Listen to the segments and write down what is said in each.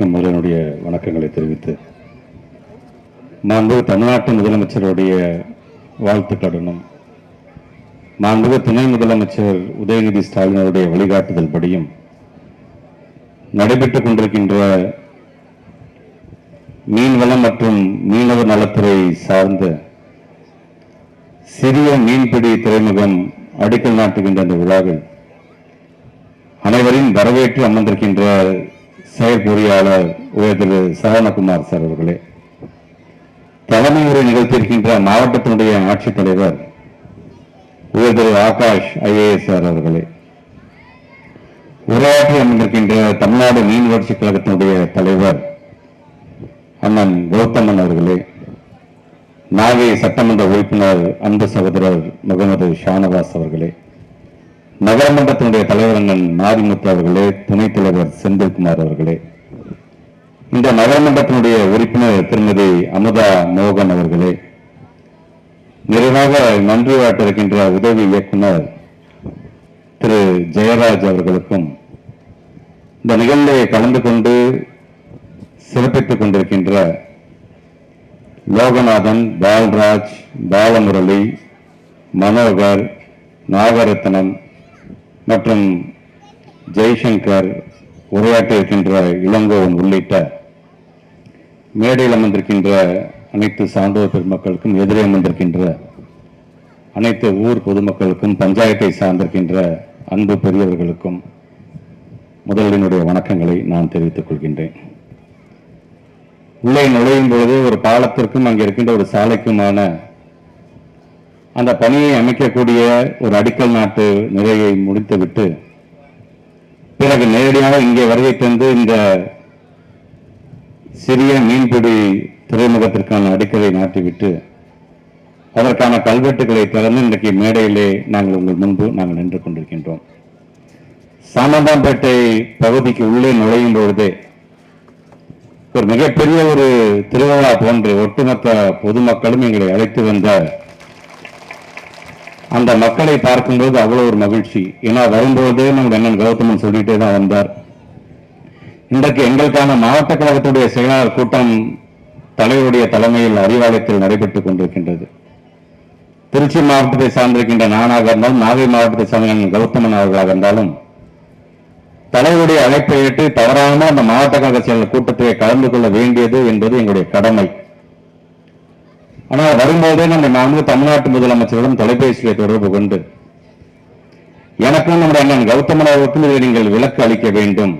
அனைவருக்கும் முதலனுடைய வணக்கங்களை தெரிவித்து மாண்பு தமிழ்நாட்டு முதலமைச்சருடைய வாழ்த்துக்களுடனும் மாண்புகு துணை முதலமைச்சர் உதயநிதி ஸ்டாலின் வழிகாட்டுதல் படியும் நடைபெற்றுக் கொண்டிருக்கின்ற மீன்வளம் மற்றும் மீனவர் நலத்துறை சார்ந்த சிறிய மீன்பிடி துறைமுகம் அடிக்கல் நாட்டுகின்ற அந்த விழாவில் அனைவரின் வரவேற்று அமர்ந்திருக்கின்ற செயற்பொறியாளர் உயர் திரு சரவணகுமார் சார் அவர்களே தலைமை நிகழ்த்தியிருக்கின்ற மாவட்டத்தினுடைய ஆட்சித்தலைவர் உயர் திரு ஆகாஷ் ஐஏஎஸ் சார் அவர்களே உரையாற்றி அமர்ந்திருக்கின்ற தமிழ்நாடு மீன் வளர்ச்சி கழகத்தினுடைய தலைவர் அண்ணன் கௌதமன் அவர்களே நாகை சட்டமன்ற உறுப்பினர் அன்பு சகோதரர் முகமது ஷானவாஸ் அவர்களே நகரமன்றத்தினுடைய தலைவர் அண்ணன் மாரிமுத்து அவர்களே துணைத் தலைவர் செந்தில்குமார் அவர்களே. இந்த நகரமன்றத்தினுடைய உறுப்பினர் திருமதி அமுதா மோகன் அவர்களே. நிறைவாக நன்றி இருக்கின்ற உதவி இயக்குனர் திரு ஜெயராஜ் அவர்களுக்கும் இந்த நிகழ்வை கலந்து கொண்டு சிறப்பித்துக் கொண்டிருக்கின்ற லோகநாதன் பால்ராஜ் பாலமுரளி மனோகர் நாகரத்னம் மற்றும் ஜெய்சங்கர் உரையாற்றியிருக்கின்ற இளங்கோவன் உள்ளிட்ட மேடையில் அமர்ந்திருக்கின்ற அனைத்து சான்றோர் பெருமக்களுக்கும் எதிரே அமர்ந்திருக்கின்ற அனைத்து ஊர் பொதுமக்களுக்கும் பஞ்சாயத்தை சார்ந்திருக்கின்ற அன்பு பெரியவர்களுக்கும் முதலினுடைய வணக்கங்களை நான் தெரிவித்துக் கொள்கின்றேன். உள்ளே நுழையும் பொழுது ஒரு பாலத்திற்கும் அங்கே இருக்கின்ற ஒரு சாலைக்குமான அந்த பணியை அமைக்கக்கூடிய ஒரு அடிக்கல் நாட்டு நிறையை முடித்துவிட்டு பிறகு நேரடியாக இங்கே வருகை தந்து இந்த சிறிய மீன்பிடி துறைமுகத்திற்கான அடிக்கலை நாட்டிவிட்டு அதற்கான கல்வெட்டுகளை திறந்து இன்றைக்கு மேடையிலே நாங்கள் உங்கள் முன்பு நாங்கள் நின்று கொண்டிருக்கின்றோம். சாமந்தாம்பேட்டை பகுதிக்கு உள்ளே நுழையும் பொழுதே ஒரு மிகப்பெரிய ஒரு திருவிழா போன்று ஒட்டுமொத்த பொதுமக்களும் எங்களை அழைத்து வந்த அந்த மக்களை பார்க்கும்போது அவ்வளவு ஒரு மகிழ்ச்சி. ஏன்னா வரும்போதே நம்ம அண்ணன் கௌதமன் சொல்லிட்டே தான் வந்தார். இன்றைக்கு எங்களுக்கான மாவட்ட கழகத்துடைய செயலாளர் கூட்டம் தலைவருடைய தலைமையில் அறிவாலயத்தில் நடைபெற்றுக் கொண்டிருக்கின்றது. திருச்சி மாவட்டத்தை சார்ந்திருக்கின்ற நானாக இருந்தாலும் நாகை மாவட்டத்தை சார்ந்த அண்ணன் கௌதமன் அவர்களாக இருந்தாலும் தலைவருடைய அழைப்பை ஏற்று தவறாமல் அந்த மாவட்ட கழக செயலர் கூட்டத்தை கலந்து கொள்ள வேண்டியது என்பது எங்களுடைய கடமை. ஆனால் வரும்போதே நம்ம நான்கு தமிழ்நாட்டு முதலமைச்சரிடம் தொலைபேசியை தொடர்பு கொண்டு எனக்கும் நம்முடைய அண்ணன் கௌதமன் அவருக்கும் இதை நீங்கள் விலக்கு அளிக்க வேண்டும்.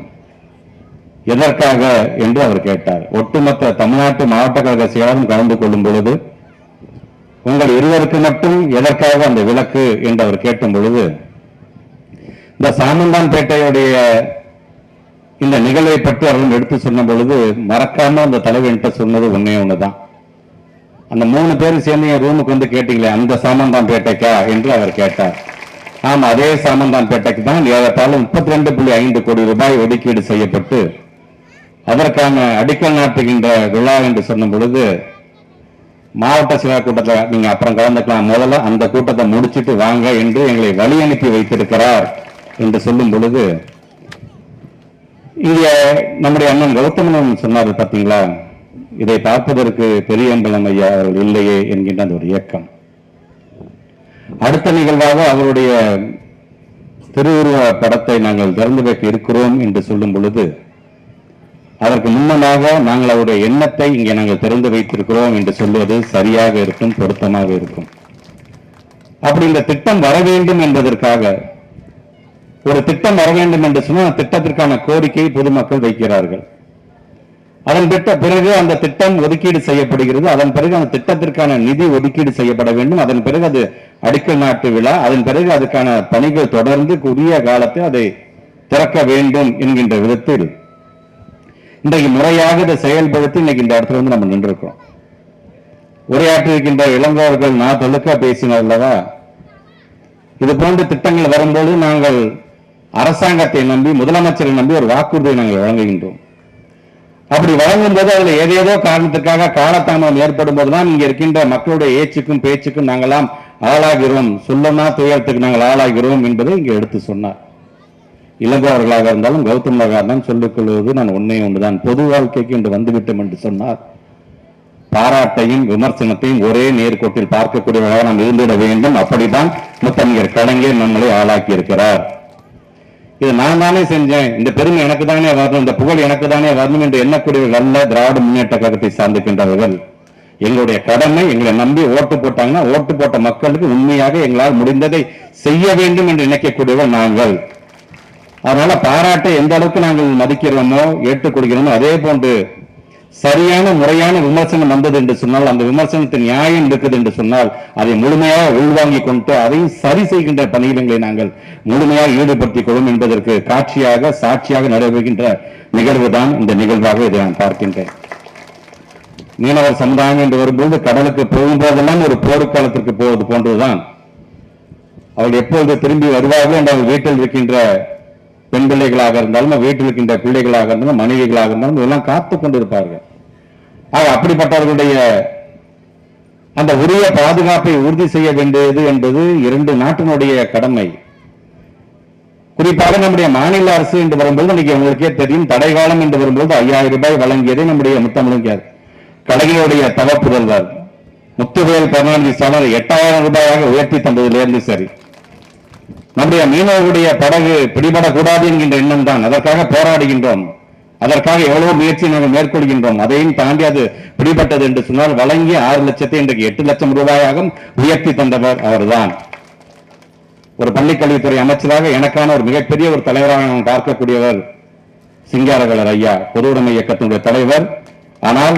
எதற்காக என்று அவர் கேட்டார். ஒட்டுமொத்த தமிழ்நாட்டு மாவட்ட கழக செயலரும் கலந்து கொள்ளும் பொழுது உங்கள் இருவருக்கு மட்டும் எதற்காக அந்த விலக்கு என்று அவர் கேட்டும் பொழுது இந்த சாமந்தான்பேட்டையுடைய இந்த நிகழ்வை பற்றி அவர்கள் எடுத்து சொன்ன பொழுது மறக்காம அந்த தலைவன்கிட்ட சொன்னது ஒன்னே ஒண்ணுதான். அந்த மூணு பேரும் சேர்ந்து என் ரூமுக்கு வந்து கேட்டீங்களே அந்த சாமந்தான் பேட்டைக்கா என்று அவர் கேட்டார். ஆம் அதே சாமந்தான் பேட்டைக்கு தான் ஏறத்தாழ முப்பத்தி ரெண்டு புள்ளி ஐந்து கோடி ரூபாய் ஒதுக்கீடு செய்யப்பட்டு அதற்கான அடிக்கல் நாட்டுகின்ற விழா என்று சொன்ன பொழுது மாவட்ட சிவா கூட்டத்தில் நீங்க அப்புறம் கலந்துக்கலாம். முதல்ல அந்த கூட்டத்தை முடிச்சுட்டு வாங்க என்று எங்களை வழி அனுப்பி வைத்திருக்கிறார் என்று சொல்லும் பொழுது இங்க நம்முடைய அண்ணன் கௌதமன் சொன்னார் பார்த்தீங்களா? இதை பார்ப்பதற்கு பெரியம்பலம் ஐயா அவர்கள் இல்லையே என்கின்ற அந்த ஒரு இயக்கம். அடுத்த நிகழ்வாக அவருடைய திருவுருவ படத்தை நாங்கள் திறந்து வைக்க இருக்கிறோம் என்று சொல்லும் பொழுது அதற்கு முன்னதாக நாங்கள் அவருடைய எண்ணத்தை இங்கே நாங்கள் திறந்து வைத்திருக்கிறோம் என்று சொல்வது சரியாக இருக்கும் பொருத்தமாக இருக்கும். அப்படி இந்த திட்டம் வர வேண்டும் என்பதற்காக ஒரு திட்டம் வர வேண்டும் என்று சொன்னால் திட்டத்திற்கான கோரிக்கை பொதுமக்கள் வைக்கிறார்கள். அதன் பெற்ற பிறகு அந்த திட்டம் ஒதுக்கீடு செய்யப்படுகிறது. அதன் பிறகு அந்த திட்டத்திற்கான நிதி ஒதுக்கீடு செய்யப்பட வேண்டும். அதன் பிறகு அது அடிக்கல் நாட்டு விழா. அதன் பிறகு அதுக்கான பணிகள் தொடர்ந்து உரிய காலத்தை அதை திறக்க வேண்டும் என்கின்ற விதத்தில் இன்றைக்கு முறையாக இதை செயல்படுத்தி இன்னைக்கு இந்த இடத்துல வந்து நம்ம நின்றிருக்கிறோம். உரையாற்றிருக்கின்ற இளங்கோவர்கள் நான் தொழுக்க பேசினார் அல்லவா? இது போன்ற திட்டங்கள் வரும்போது நாங்கள் அரசாங்கத்தை நம்பி முதலமைச்சரை நம்பி ஒரு வாக்குறுதியை நாங்கள் வழங்குகின்றோம். அப்படி வழங்கும் போது அதுல ஏதேதோ காரணத்துக்காக காலத்தாமதம் ஏற்படும் போதுதான் இங்க இருக்கின்ற மக்களுடைய ஏச்சுக்கும் பேச்சுக்கும் நாங்களாம் ஆளாகிறோம். சொல்லனா துயரத்துக்கு நாங்கள் ஆளாகிறோம் என்பதை இங்க எடுத்து சொன்னார். இளங்கோவர்களாக இருந்தாலும் கௌதம் இருந்தாலும் சொல்லிக் கொள்வது நான் உண்மை ஒன்றுதான். பொது வாழ்க்கைக்கு இன்று வந்துவிட்டோம் என்று சொன்னார். பாராட்டையும் விமர்சனத்தையும் ஒரே நேர்கோட்டில் பார்க்கக்கூடியவர்களாக நாம் இருந்துவிட வேண்டும். அப்படித்தான் முத்தமிழர் கலைஞர் நம்மளை ஆளாக்கி இருக்கிறார் இது நான் தானே செஞ்சேன். இந்த பெருமை எனக்கு தானே வரணும். இந்த புகழ் எனக்கு தானே வரணும் என்று எண்ணக்கூடியவர்கள் அல்ல திராவிட முன்னேற்ற கழகத்தை சார்ந்திருக்கின்றவர்கள். எங்களுடைய கடமை எங்களை நம்பி ஓட்டு போட்டாங்கன்னா ஓட்டு போட்ட மக்களுக்கு உண்மையாக எங்களால் முடிந்ததை செய்ய வேண்டும் என்று நினைக்கக்கூடியவர் நாங்கள். அதனால பாராட்டை எந்த அளவுக்கு நாங்கள் மதிக்கிறோமோ ஏற்றுக்கொள்கிறோமோ அதே போன்று சரியான முறையான விமர்சனம் வந்தது என்று சொன்னால் அந்த விமர்சனத்தின் நியாயம் இருக்குது என்று சொன்னால் அதை முழுமையாக உள்வாங்கிக் கொண்டு அதையும் சரி செய்கின்ற பணியிடங்களை நாங்கள் முழுமையாக ஈடுபடுத்திக் கொள்ளும் என்பதற்கு காட்சியாக சாட்சியாக நடைபெறுகின்ற நிகழ்வு தான் இந்த நிகழ்வாக இதை நான் பார்க்கின்றேன். மீனவர் சமுதாயம் என்று வரும்போது கடலுக்கு போகும்போதெல்லாம் ஒரு போர்க்காலத்திற்கு போவது போன்றதுதான் அவள் எப்பொழுது திரும்பி வருவார்கள் என்று அவள் வீட்டில் இருக்கின்ற பெண் பிள்ளைகளாக இருந்தாலும் வீட்டில் இருக்கின்ற பிள்ளைகளாக இருந்தாலும் மனைவிகளாக இருந்தாலும் இதெல்லாம் காத்து கொண்டிருப்பார்கள். ஆக அப்படிப்பட்டவர்களுடைய அந்த உரிய பாதுகாப்பை உறுதி செய்ய வேண்டியது என்பது இரண்டு நாட்டினுடைய கடமை. குறிப்பாக நம்முடைய மாநில அரசு என்று வரும்போது இன்னைக்கு உங்களுக்கே தெரியும் தடைகாலம் என்று வரும்போது ஐயாயிரம் ரூபாய் வழங்கியதை நம்முடைய முத்தமிழ்கார் கலைஞருடைய தவப்புதல்வர் முத்துவேல் கருணாநிதி ஸ்டாலின் எட்டாயிரம் ரூபாயாக உயர்த்தி தந்ததிலிருந்து சரி. நம்முடைய மீனவர்களுடைய படகு பிடிபடக்கூடாது என்கின்ற எண்ணம் தான் அதற்காக போராடுகின்றோம். அதற்காக எவ்வளவு முயற்சி நாங்கள் மேற்கொள்கின்றோம். அதையும் தாண்டி அது பிடிபட்டது என்று சொன்னால் வழங்கி ஆறு லட்சத்தை இன்றைக்கு எட்டு லட்சம் ரூபாயாக உயர்த்தி தந்தவர் அவர்தான். ஒரு பள்ளிக்கல்வித்துறை அமைச்சராக எனக்கான ஒரு மிகப்பெரிய ஒரு தலைவராக நான் பார்க்கக்கூடியவர் சிங்காரவேலர் ஐயா பொதுவுடைமை இயக்கத்தினுடைய தலைவர். ஆனால்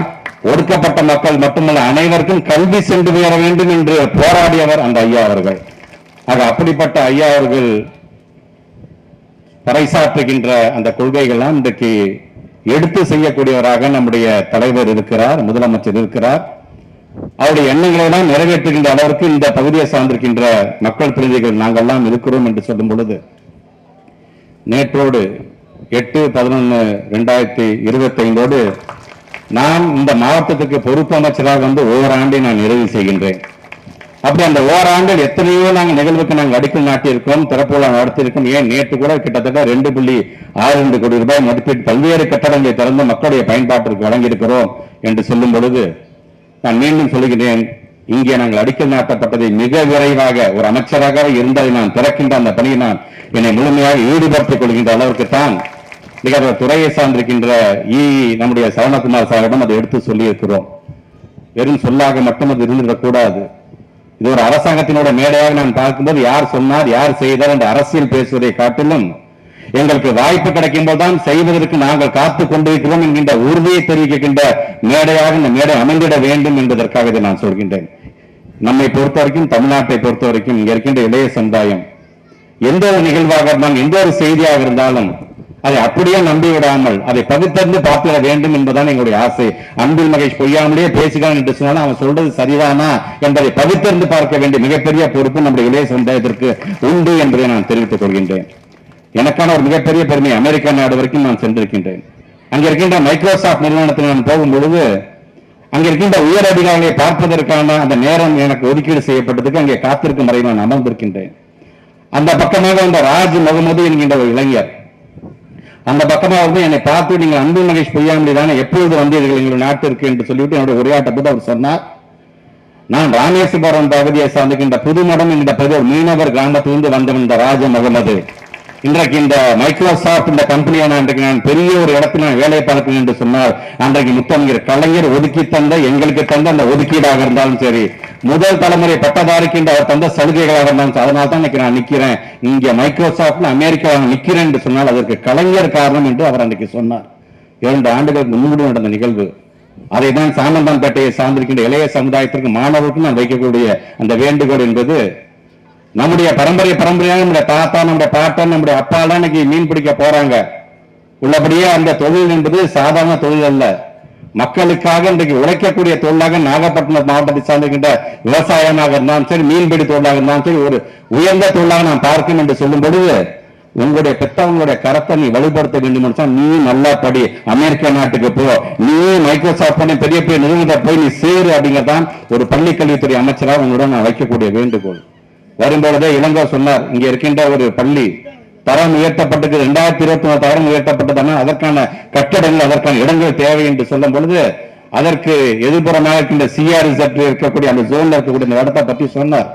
ஒடுக்கப்பட்ட மக்கள் மட்டுமல்ல அனைவருக்கும் கல்வி சென்று வர வேண்டும் என்று போராடியவர் அந்த ஐயா அவர்கள். ஆக அப்படிப்பட்ட ஐயா அவர்கள் பறைசாற்றுகின்ற அந்த கொள்கைகள்லாம் இன்றைக்கு எடுத்து செய்யக்கூடியவராக நம்முடைய தலைவர் இருக்கிறார் முதலமைச்சர் இருக்கிறார். அவருடைய எண்ணங்களை எல்லாம் நிறைவேற்றுகின்ற அளவிற்கு இந்த பகுதியை சார்ந்திருக்கின்ற மக்கள் பிரதிநிதிகள் நாங்கள்லாம் இருக்கிறோம் என்று சொல்லும் பொழுது நேற்றோடு எட்டு பதினொன்னு ரெண்டாயிரத்தி இருபத்தி ஐந்தோடு நான் இந்த மாவட்டத்துக்கு பொறுப்பு அமைச்சராக வந்து ஓராண்டை நான் நிறைவு செய்கின்றேன். அப்படி அந்த ஓராண்டில் எத்தனையோ நாங்கள் நிகழ்வுக்கு நாங்கள் அடிக்கல் நாட்டியிருக்கோம் திறப்புலா நடத்தியிருக்கோம் ஏன் நேற்று கூட கிட்டத்தட்ட ரெண்டு புள்ளி ஆறு ரெண்டு கோடி ரூபாய் மதிப்பீட்டு பல்வேறு கட்டடங்களை திறந்து மக்களுடைய பயன்பாட்டிற்கு வழங்கியிருக்கிறோம் என்று சொல்லும் பொழுது நான் மீண்டும் சொல்லுகிறேன் இங்கே நாங்கள் அடிக்கல் நாட்டப்பட்டதை மிக விரைவாக ஒரு அமைச்சராக இருந்ததை நான் திறக்கின்ற அந்த பணியை நான் என்னை முழுமையாக ஈடுபடுத்திக் கொள்கின்ற அளவுக்கு தான் மிக துறையை சார்ந்திருக்கின்ற இ நம்முடைய சரவணகுமார் சாரிடம் அதை எடுத்து சொல்லியிருக்கிறோம். வெறும் சொல்லாக மட்டும் அது இருந்துவிடக்கூடாது இது ஒரு அரசாங்கத்தினோட மேடையாக நான் பார்க்கும்போது யார் சொன்னார் யார் செய்தார் என்று அரசியல் பேசுவதை காட்டிலும் எங்களுக்கு வாய்ப்பு கிடைக்கும் போதுதான் செய்வதற்கு நாங்கள் காத்து கொண்டிருக்கிறோம் என்கின்ற உறுதியை தெரிவிக்கின்ற மேடையாக இந்த மேடை அமைந்திட வேண்டும் என்பதற்காக இதை நான் சொல்கின்றேன். நம்மை பொறுத்த வரைக்கும் தமிழ்நாட்டை பொறுத்த வரைக்கும் இங்க இருக்கின்ற இளைய சமுதாயம் எந்த ஒரு நிகழ்வாக இருந்தாலும் எந்த ஒரு செய்தியாக இருந்தாலும் அதை அப்படியே நம்பி விடாமல் அதை பகுத்தறிந்து பார்த்துட வேண்டும் என்பதுதான் எங்களுடைய ஆசை. அன்பில் மகேஷ் பொய்யாமலே பேசுகிறான் என்று சொன்னாலும் அவன் சொல்றது சரிதானா என்பதை பகுத்தறிந்து பார்க்க வேண்டிய மிகப்பெரிய பொறுப்பு நம்முடைய இளைய சமுதாயத்திற்கு உண்டு என்பதை நான் தெரிவித்துக் கொள்கின்றேன். எனக்கான ஒரு மிகப்பெரிய பெருமை அமெரிக்கா நாடு வரைக்கும் நான் சென்றிருக்கின்றேன். அங்க இருக்கின்ற மைக்ரோசாப்ட் நிறுவனத்தில் நான் போகும் பொழுது அங்க இருக்கின்ற உயர் அதிகாரிகளை பார்ப்பதற்கான அந்த நேரம் எனக்கு ஒதுக்கீடு செய்யப்பட்டதுக்கு அங்கே காத்திருக்கும் வரை நான் அமர்ந்திருக்கின்றேன். அந்த பக்கமாக இந்த ராஜ் முகமது என்கின்ற ஒரு இளைஞர் அந்த பக்கமாக வந்து என்னை பார்த்து நீங்கள் அன்பு மகேஷ் பொய்யாமடி தானே எப்பொழுது வந்தீர்கள் எங்கள் நாட்டிற்கு என்று சொல்லிவிட்டு என்னுடைய உரையாட்ட போது அவர் சொன்னார் நான் ராமேஸ்வரம் பகுதியை சார்ந்திருக்கின்ற புதுமடம் மடம் இந்த ஒரு மீனவர் கிராமத்திலிருந்து வந்தவன் இந்த ராஜ முகமது இன்றைக்கு இந்த மைக்ரோசாப்ட் இந்த கம்பெனியை நான் இன்றைக்கு நான் பெரிய ஒரு இடத்தில் நான் வேலை பார்க்கணும் என்று சொன்னார். அன்றைக்கு முத்தமிழர் கலைஞர் ஒதுக்கி தந்த எங்களுக்கு தந்த அந்த ஒதுக்கீடாக இருந்தாலும் சரி முதல் தலைமுறை பட்டதாரிக்கு அவர் தந்த சலுகைகளாக இருந்தாங்க அதனால தான் இன்னைக்கு நான் நிக்கிறேன். இங்க மைக்ரோசாப்ட் அமெரிக்காவில் நிக்கிறேன் என்று சொன்னால் அதற்கு கலைஞர் காரணம் என்று அவர் அன்றைக்கு சொன்னார். இரண்டு ஆண்டுகளுக்கு முன்பு நடந்த நிகழ்வு. அதை தான் சாமந்தான்பேட்டையை சார்ந்திருக்கின்ற இளைய சமுதாயத்திற்கு மாணவருக்கும் நான் வைக்கக்கூடிய அந்த வேண்டுகோள் என்பது நம்முடைய பரம்பரை பரம்பரையாக நம்முடைய தாத்தா நம்முடைய பாட்டன் நம்முடைய அப்பா தான் இன்னைக்கு மீன் பிடிக்க போறாங்க. உள்ளபடியே அந்த தொழில் என்பது சாதாரண தொழில் அல்ல. மக்களுக்காக இன்றைக்கு உழைக்கக்கூடிய தொழிலாக நாகப்பட்டினம் மாவட்டத்தை சார்ந்திருக்கின்ற விவசாயமாக இருந்தாலும் சரி மீன்பிடி தொழிலாக இருந்தாலும் சரி ஒரு உயர்ந்த தொழிலாக நான் பார்க்கணும் என்று சொல்லும் பொழுது உங்களுடைய பெற்றவங்களுடைய கரத்தை நீ வலுப்படுத்த வேண்டும் என்று சொன்னா, நீ நல்லா படி அமெரிக்க நாட்டுக்கு போ. நீ மைக்ரோசாஃப்ட் பண்ணி பெரிய பெரிய நிறுவனத்தை போய் நீ சேரு அப்படிங்கறதான் ஒரு பள்ளி கல்வித்துறை அமைச்சராக உங்களுடன் நான் வைக்கக்கூடிய வேண்டுகோள். வரும்பொழுதே இளங்கோ சொன்னார் இங்க இருக்கின்ற ஒரு பள்ளி தரம் உயர்த்தப்பட்டது. ரெண்டாயிரத்தி இருபத்தி மூணு தரம் உயர்த்தப்பட்டதான அதற்கான கட்டடங்கள் அதற்கான இடங்கள் தேவை என்று சொல்லும் பொழுது அதற்கு எதிர்ப்புறமாக இருக்கின்ற சிஆர்இசட் இருக்கக்கூடிய அந்த ஜோன்ல இருக்கக்கூடிய இந்த இடத்தை பற்றி சொன்னார்.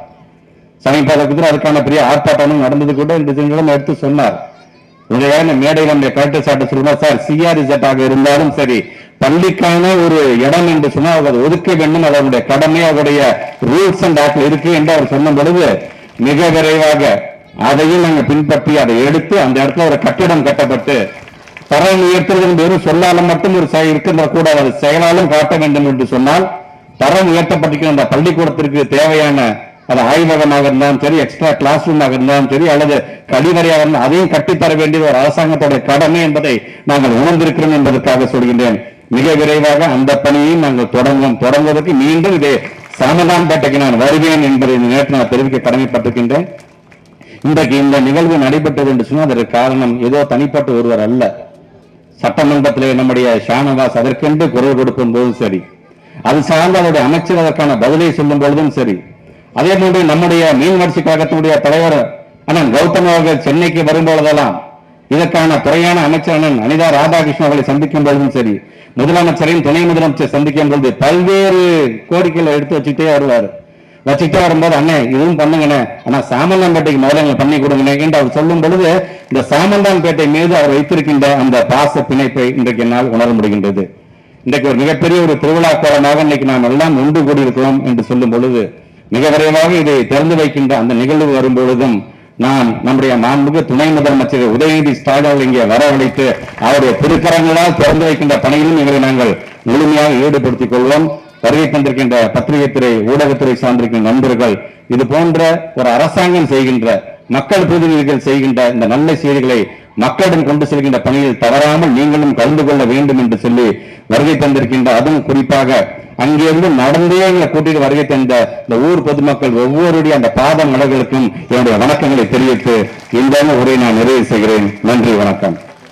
சமீபத்தில் அதுக்கான பெரிய ஆர்ப்பாட்டமும் நடந்தது கூட இந்த தினங்களும் எடுத்து சொன்னார். உங்களுடைய மேடையில் நம்முடைய கலெக்டர் சார்ட்ட சொல்லுவார் சார் சிஆர்இசட் ஆக இருந்தாலும் சரி பள்ளிக்கான ஒரு இடம் என்று சொன்னால் அதை ஒதுக்க வேண்டும். அவருடைய கடமை அவருடைய ரூல்ஸ் அண்ட் ஆக்ட் இருக்கு என்று அவர் சொன்ன பொழுது மிக விரைவாக அதையும் நாங்கள் பின்பற்றி அதை எடுத்து அந்த இடத்துல ஒரு கட்டிடம் கட்டப்பட்டு தரம் உயர்த்துவது வெறும் சொல்லாலும் மட்டும் ஒரு இருக்கின்ற கூட அது செயலாலும் காட்ட வேண்டும் என்று சொன்னால் தரம் உயர்த்தப்பட்டிருக்கிற அந்த பள்ளிக்கூடத்திற்கு தேவையான அது ஆய்வகமாக இருந்தாலும் சரி எக்ஸ்ட்ரா கிளாஸ் ரூமாக இருந்தாலும் சரி அல்லது கழிவறையாக இருந்தால் அதையும் கட்டித்தர வேண்டியது ஒரு அரசாங்கத்துடைய கடமை என்பதை நாங்கள் உணர்ந்திருக்கிறோம் என்பதற்காக சொல்கின்றேன். மிக விரைவாக அந்த பணியை நாங்கள் தொடங்கும். தொடங்குவதற்கு மீண்டும் இதே சாமதான்பேட்டைக்கு நான் வருவேன் என்பதை நேற்று நான் தெரிவிக்க கடமைப்பட்டிருக்கின்றேன். இன்றைக்கு இந்த நிகழ்வு நடைபெற்றது என்று சொன்னால் அதற்கு காரணம் ஏதோ தனிப்பட்ட ஒருவர் அல்ல. சட்டமன்றத்திலே நம்முடைய ஷானவாஸ் அதற்கென்று குரல் கொடுக்கும் போதும் சரி. அது சார்ந்த அவருடைய அமைச்சர் அதற்கான பதிலை சொல்லும் பொழுதும் சரி. அதே போன்று நம்முடைய மீன் வளர்ச்சி கழகத்தினுடைய தலைவர் அண்ணன் கௌதம் அவர்கள் சென்னைக்கு வரும்பொழுதெல்லாம் இதற்கான துறையான அமைச்சர் அண்ணன் அனிதா ராதாகிருஷ்ணன் அவர்களை சந்திக்கும் பொழுதும் சரி முதலமைச்சரையும் துணை முதலமைச்சர் சந்திக்கும் பொழுது பல்வேறு கோரிக்கைகளை எடுத்து வச்சுட்டே வருவார். வச்சுட்டே வரும்போது அண்ணே இதுவும் பண்ணுங்கண்ணே. ஆனா சாமந்தான்பேட்டைக்கு முதல்ல எங்களை பண்ணி கொடுங்கண்ணே. என்று அவர் சொல்லும் பொழுது இந்த சாமந்தான்பேட்டை மீது அவர் வைத்திருக்கின்ற அந்த பாச பிணைப்பை இன்றைக்கு என்னால் உணர முடிகின்றது. இன்றைக்கு ஒரு மிகப்பெரிய ஒரு திருவிழா கோலமாக இன்னைக்கு நாம் எல்லாம் ஒன்று கூடியிருக்கிறோம் என்று சொல்லும் பொழுது மிக விரைவாக இதை திறந்து வைக்கின்ற அந்த நிகழ்வு வரும்பொழுதும் நான் நம்முடைய மாண்புக்கு துணை முதலமைச்சர் உதயநிதி ஸ்டாலின் அவர்கள் இங்கே வரவழைத்து அவருடைய திருக்கரங்களால் திறந்து வைக்கின்ற பணியிலும் எங்களை நாங்கள் முழுமையாக ஈடுபடுத்திக் கொள்வோம். வருகை தந்திருக்கின்ற பத்திரிகைத்துறை ஊடகத்துறை சார்ந்திருக்கின்ற நண்பர்கள் இது போன்ற ஒரு அரசாங்கம் செய்கின்ற மக்கள் பிரதிநிதிகள் செய்கின்ற இந்த நல்ல செய்திகளை மக்களிடம் கொண்டு செல்கின்ற பணியில் தவறாமல் நீங்களும் கலந்து கொள்ள வேண்டும் என்று சொல்லி வருகை தந்திருக்கின்ற அதுவும் குறிப்பாக அங்கிருந்து நடந்தே எங்களை கூட்டிட்டு வருகை தந்த இந்த ஊர் பொதுமக்கள் ஒவ்வொருடைய அந்த பாத மலர்களுக்கும் என்னுடைய வணக்கங்களை தெரிவித்து இந்த உரையை நான் நிறைவு செய்கிறேன். நன்றி வணக்கம்.